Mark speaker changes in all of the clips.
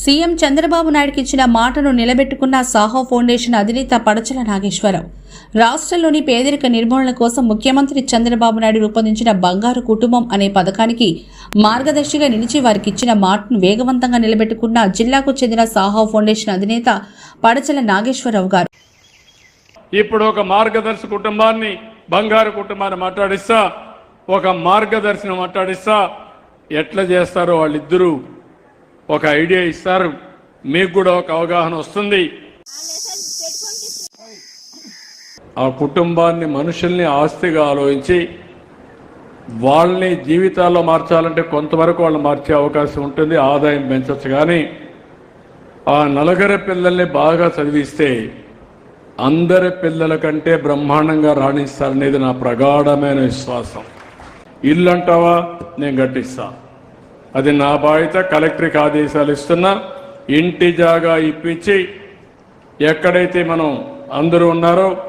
Speaker 1: CM Chandrababu నాయుడుకి ఇచ్చిన మాటను నిలబెట్టుకున్న సాహో ఫౌండేషన్ అధినేత పడచల నాగేశ్వరరావు. రాష్ట్రంలోని పేదరిక నిర్మూలన కోసం ముఖ్యమంత్రి చంద్రబాబు నాయుడు రూపొందించిన బంగారు కుటుంబం అనే పథకానికి మార్గదర్శిగా నిలిచి వారికి ఇచ్చిన మాటను వేగవంతంగా నిలబెట్టుకున్న జిల్లాకు చెందిన సాహో ఫౌండేషన్ అధినేత పడచల నాగేశ్వరరావు గారు.
Speaker 2: ఇప్పుడు ఒక మార్గదర్శి కుటుంబాన్ని బంగారు కుటుంబాన్ని మాట్లాడిస్తా ఒక మార్గదర్శిని మాట్లాడిస్తా ఎట్లా చేస్తారో వాళ్ళిద్దరూ ఒక ఐడియా ఇస్తారు. మీకు కూడా ఒక అవగాహన వస్తుంది. ఆ కుటుంబాన్ని మనుషుల్ని ఆస్తిగా ఆలోచించి వాళ్ళని జీవితాల్లో మార్చాలంటే కొంతవరకు వాళ్ళు మార్చే అవకాశం ఉంటుంది ఆదాయం పెంచవచ్చు కానీ ఆ నలుగురి పిల్లల్ని బాగా చదివిస్తే అందరి పిల్లల కంటే బ్రహ్మాండంగా రాణిస్తారనేది నా ప్రగాఢమైన విశ్వాసం. ఇల్లు అంటావా నేను గట్టిస్తాను అది నా బాధ్యత కలెక్టర్కి ఆదేశాలు ఇస్తున్నా. ఇంటి జాగా ఇప్పించి ఎక్కడైతే మనం అందరూ ఉన్నారో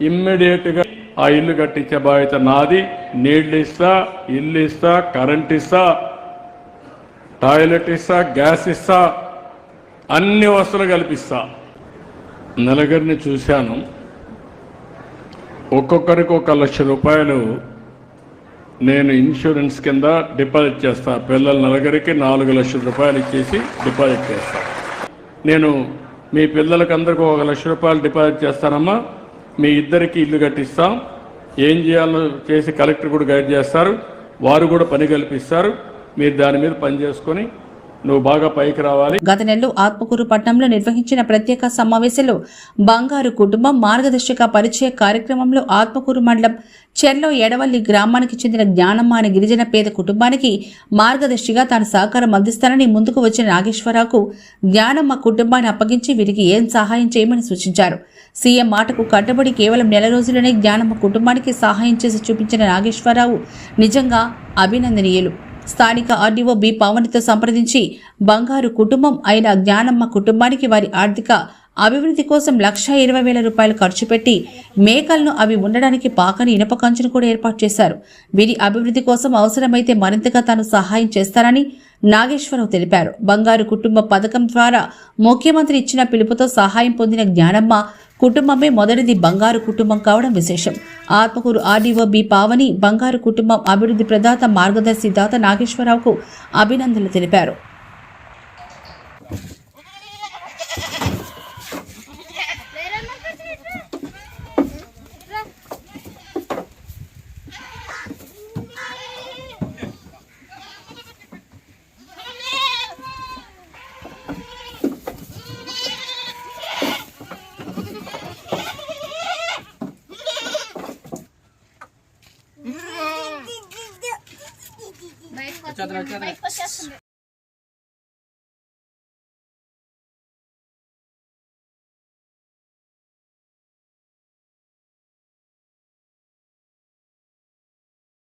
Speaker 2: ఇమ్మీడియట్గా ఆ ఇల్లు కట్టించే బాధ్యత నాది. నీళ్ళు ఇస్తా ఇల్లు ఇస్తా కరెంట్ ఇస్తా టాయిలెట్ ఇస్తా గ్యాస్ ఇస్తా అన్ని వసతులు కల్పిస్తా. నలుగురిని చూశాను. ఒక్కొక్కరికి ఒక లక్ష రూపాయలు నేను ఇన్సూరెన్స్ కింద డిపాజిట్ చేస్తా. పిల్లల నలుగురికి నాలుగు లక్షల రూపాయలు ఇచ్చేసి డిపాజిట్ చేస్తా. నేను మీ పిల్లలకి అందరికీ ఒక లక్ష రూపాయలు డిపాజిట్ చేస్తానమ్మా. మీ ఇద్దరికి ఇల్లు కట్టిస్తాం. ఏం చేయాలో చేసి కలెక్టర్ కూడా గైడ్ చేస్తారు. వారు కూడా పని కల్పిస్తారు. మీరు దాని మీద పని చేసుకొని నువ్వు బాగా పైకి రావాలి.
Speaker 1: గత నెలలో ఆత్మకూరు పట్టణంలో నిర్వహించిన ప్రత్యేక సమావేశంలో బంగారు కుటుంబం మార్గదర్శక పరిచయ కార్యక్రమంలో ఆత్మకూరు మండలం చెర్లో ఎడవల్లి గ్రామానికి చెందిన జ్ఞానమ్మ అనే గిరిజన పేద కుటుంబానికి మార్గదర్శిగా తాను సహకారం అందిస్తానని ముందుకు వచ్చిన నాగేశ్వరరావుకు జ్ఞానమ్మ కుటుంబాన్ని అప్పగించి వీరికి ఏం సహాయం చేయమని సూచించారు. సీఎం మాటకు కట్టుబడి కేవలం నెల రోజుల్లోనే జ్ఞానమ్మ కుటుంబానికి సహాయం చేసి చూపించిన నాగేశ్వరరావు నిజంగా అభినందనీయులు. స్థానిక ఆర్డీఓ బి పవన్తో సంప్రదించి బంగారు కుటుంబం అయిన జ్ఞానమ్మ కుటుంబానికి వారి ఆర్థిక అభివృద్ధి కోసం లక్ష ఇరవై వేల రూపాయలు ఖర్చు పెట్టి మేకలను అవి ఉండడానికి పాకని ఇనప కంచును కూడా ఏర్పాటు చేశారు. వీరి అభివృద్ధి కోసం అవసరమైతే మరింతగా తాను సహాయం చేస్తానని నాగేశ్వరరావు తెలిపారు. బంగారు కుటుంబ పథకం ద్వారా ముఖ్యమంత్రి ఇచ్చిన పిలుపుతో సహాయం పొందిన జ్ఞానమ్మ కుటుంబమే మొదటిది బంగారు కుటుంబం కావడం విశేషం. ఆత్మకూరు ఆర్డీఓ బి పావని బంగారు కుటుంబం అభివృద్ధి ప్రదాత మార్గదర్శి దాత నాగేశ్వరరావుకు అభినందనలు తెలిపారు.
Speaker 3: బయటకు వచ్చేస్తుంది